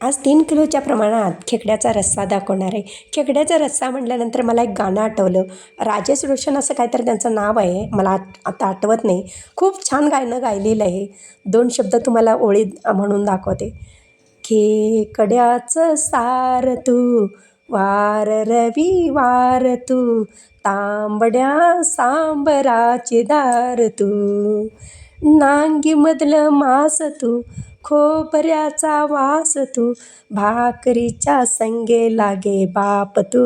आज तीन किलोच्या प्रमाणात खेकड्याचा रस्सा दाखवणार आहे. खेकड्याचा रस्सा म्हटल्यानंतर मला एक गाणं आठवलं. राजेश रोशन असं काहीतरी त्यांचं नाव आहे. मला आत आता आठवत नाही. खूप छान गाणं गायलेलं आहे. दोन शब्द तुम्हाला ओळी म्हणून दाखवते. खेकड्याचं सार तू वार रवी वार तू तांबड्या सांबराची दार तू. नांगीमधलं मास तू खोबऱ्याचा वास तू भाकरीच्या संगे लागे बाप तू.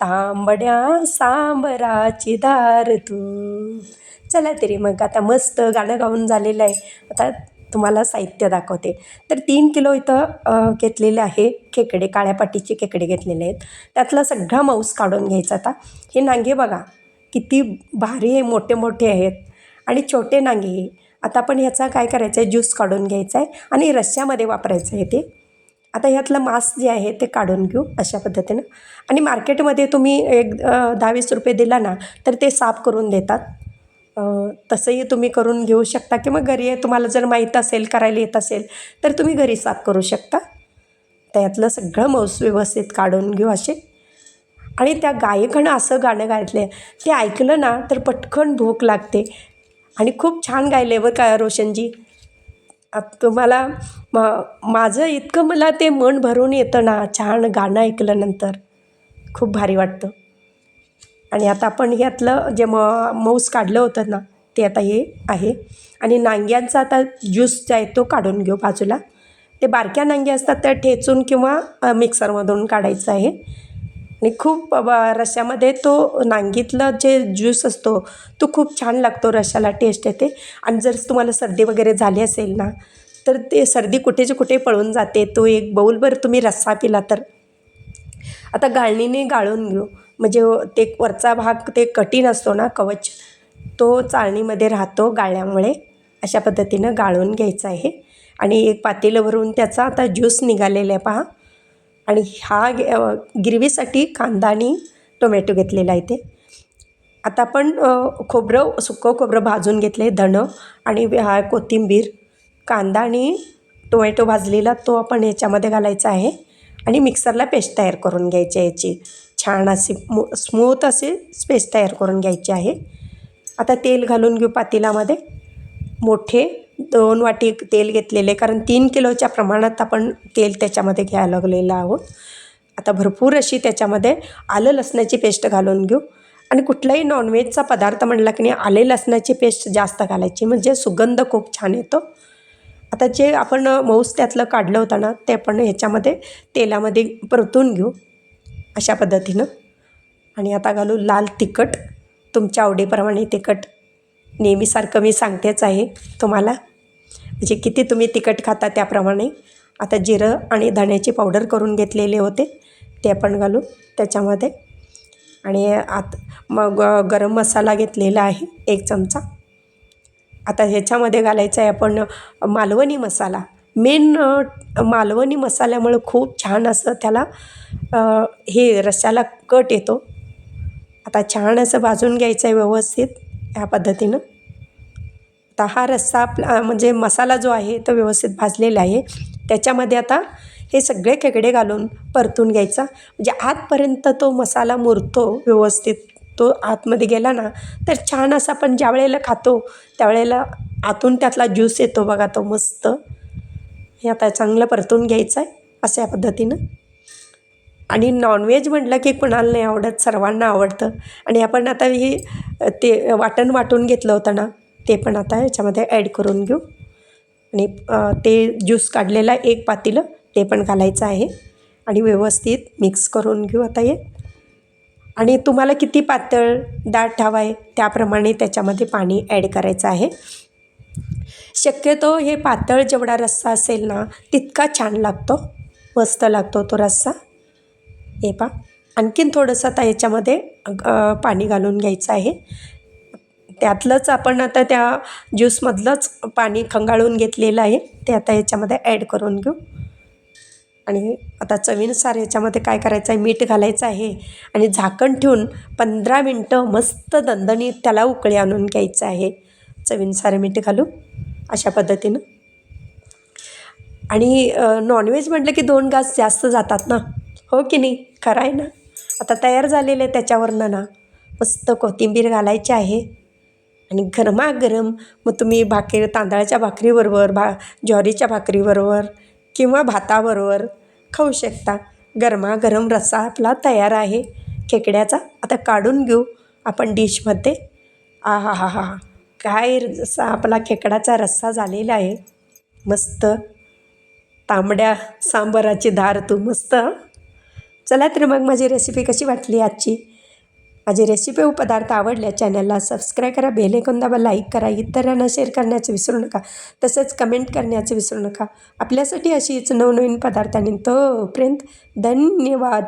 तांबड्या सांबराची दार तू. चला तरी मग आता मस्त गाणं गाऊन झालेलं आहे. आता तुम्हाला साहित्य दाखवते. तर तीन किलो इथं घेतलेले आहे खेकडे काळ्या पाटीचे खेकडे घेतलेले आहेत. त्यातला सगळा मांस काढून घ्यायचा आता. हे नांगे बघा किती भारी आहे मोठे मोठे आहेत. आणि छोटे नांगे आता आपण ह्याचा काय करायचं आहे? ज्यूस काढून घ्यायचा आहे आणि रश्श्यामध्ये वापरायचं आहे ते. आता ह्यातलं मांस जे आहे ते काढून घेऊ अशा पद्धतीनं. आणि मार्केटमध्ये तुम्ही एक दहा वीस रुपये दिला ना तर ते साफ करून देतात. तसंही तुम्ही करून घेऊ शकता किंवा घरी तुम्हाला जर माहीत असेल करायला येत असेल तर तुम्ही घरी साफ करू शकता. त्यातलं सगळं मौस व्यवस्थित काढून घेऊ असे. आणि त्या गायकानं असं गाणं गायतलं ते ऐकलं ना तर पटकन भूक लागते. आणि खूप छान गायले बरं का रोशनजी. तुम्हाला म माझं इतकं मला ते मन भरून येतं ना छान गाणं ऐकल्यानंतर. खूप भारी वाटतं. आणि आता आपण ह्यातलं जे म मौस काढलं होतं ना ते आता हे आहे. आणि नांग्यांचा आता ज्यूस जो आहे तो काढून घेऊ बाजूला. ते बारक्या नांग्या असतात त्या ठेचून किंवा मिक्सरमधून काढायचं आहे. आणि खूप रश्श्यामध्ये तो नांगीतलं जे ज्यूस असतो तो खूप छान लागतो रश्श्याला टेस्ट येते. आणि जर तुम्हाला सर्दी वगैरे झाली असेल ना तर ते सर्दी कुठेच्या कुठे पळून जाते. तो एक बाऊलभर तुम्ही रस्सा पिला तर. आता गाळणीने गाळून घेऊ. म्हणजे ते वरचा भाग ते कठीण असतो ना कवच तो चाळणीमध्ये राहतो गाळल्यामुळे. अशा पद्धतीनं गाळून घ्यायचा आहे. आणि एक पातेलं भरून त्याचा आता ज्यूस निघालेला आहे पहा. आणि हा गिरवीसाठी कांदा आणि टोमॅटो घेतलेला आहे ते आता आपण खोबरं सुकं खोबरं भाजून घेतले धणं आणि हा कोथिंबीर. कांदा आणि टोमॅटो भाजलेला तो आपण याच्यामध्ये घालायचा आहे आणि मिक्सरला पेस्ट तयार करून घ्यायची आहे याची. छान अशी मो स्मूथ असे पेस्ट तयार करून घ्यायची आहे. आता तेल घालून घेऊ पातेलामध्ये. मोठे दोन वाटी तेल घेतलेले कारण तीन किलोच्या प्रमाणात आपण तेल त्याच्यामध्ये घ्यायला लागलेलं आहोत. आता भरपूर अशी त्याच्यामध्ये आलं लसणाची पेस्ट घालून घेऊ. आणि कुठलाही नॉनव्हेजचा पदार्थ म्हणला की नाही आले लसणाची पेस्ट जास्त घालायची म्हणजे सुगंध खूप छान येतो. आता जे आपण मऊस त्यातलं काढलं होतं ना ते आपण ह्याच्यामध्ये तेलामध्ये परतून घेऊ अशा पद्धतीनं. आणि आता घालू लाल तिखट. तुमच्या आवडीप्रमाणे तिखट नेहमीसारखं मी सांगतेच आहे तुम्हाला. म्हणजे किती तुम्ही तिखट खाता त्याप्रमाणे. आता जिरं आणि धण्याची पावडर करून घेतलेले होते ते आपण घालू त्याच्यामध्ये. आणि आत मग गरम मसाला घेतलेला आहे एक चमचा. आता ह्याच्यामध्ये घालायचं आहे आपण मालवणी मसाला. मेन मालवणी मसाल्यामुळं खूप छान असं त्याला हे रश्श्याला कट येतो. आता छान असं भाजून घ्यायचं आहे व्यवस्थित. ह्या पद्धतीनं. आता हा रस्सा आपला म्हणजे मसाला जो आहे तो व्यवस्थित भाजलेला आहे. त्याच्यामध्ये आता हे सगळे खेकडे घालून परतून घ्यायचा. म्हणजे आतपर्यंत तो मसाला मुरतो व्यवस्थित. तो आतमध्ये गेला ना तर छान असा आपण ज्या वेळेला खातो त्यावेळेला आतून त्यातला ज्यूस येतो बघा तो मस्त. हे आता चांगलं परतून घ्यायचं आहे अशा पद्धतीनं. आणि नॉनव्हेज म्हटलं की कुणाला नाही आवडत सर्वांना आवडतं. आणि आपण आता हे ते वाटण वाटून घेतलं होतं ना ते पण आता याच्यामध्ये ॲड करून घेऊ. आणि ते ज्यूस काढलेला एक पातीलं ते पण घालायचं आहे. आणि व्यवस्थित मिक्स करून घेऊ आता हे. आणि तुम्हाला किती पातळ दाट हवा आहे त्याप्रमाणे त्याच्यामध्ये पाणी ॲड करायचं आहे. शक्यतो हे पातळ जेवढा रस्सा असेल ना तितका छान लागतो. मस्त लागतो तो रस्सा. हे पा आणखीन थोडंसं आता याच्यामध्ये पाणी घालून घ्यायचं आहे. त्यातलंच आपण आता त्या ज्यूसमधलंच पाणी खंगाळून घेतलेलं आहे. ते आता याच्यामध्ये ॲड करून घेऊ. आणि आता चवीनुसार याच्यामध्ये काय करायचं आहे? मीठ घालायचं आहे. आणि झाकण ठेवून पंधरा मिनटं मस्त दणदणीत त्याला उकळी आणून घ्यायचं आहे. चवीनुसार मीठ घालू. अशा पद्धतीनं. आणि नॉनव्हेज म्हटलं की दोन घास जास्त जातात ना? हो की नाही? खरं आहे ना. आता तयार झालेलं आहे त्याच्यावरनं ना मस्त कोथिंबीर घालायची आहे. आणि गरमागरम मग तुम्ही भाकरी तांदळाच्या भाकरीबरोबर भा ज्वारीच्या भाकरीबरोबर किंवा भाताबरोबर खाऊ शकता. गरमागरम रस्सा आपला तयार आहे. खेकड्याचा आता काढून घेऊ आपण डिशमध्ये. आ हा हा हा. काय जसा आपला खेकडाचा रस्सा झालेला आहे. मस्त तांबड्या सांबराची धार तू मस्त चला तर मग माझी रेसिपी कशी वाटली आजची? माझी रेसिपी व पदार्थ आवडल्या चॅनलला सबस्क्राईब करा बेल दाबा लाईक करा इतरांना शेअर करण्याचं विसरू नका तसंच कमेंट करण्याचं विसरू नका. आपल्यासाठी अशीच नवनवीन पदार्थांनी तोपर्यंत धन्यवाद.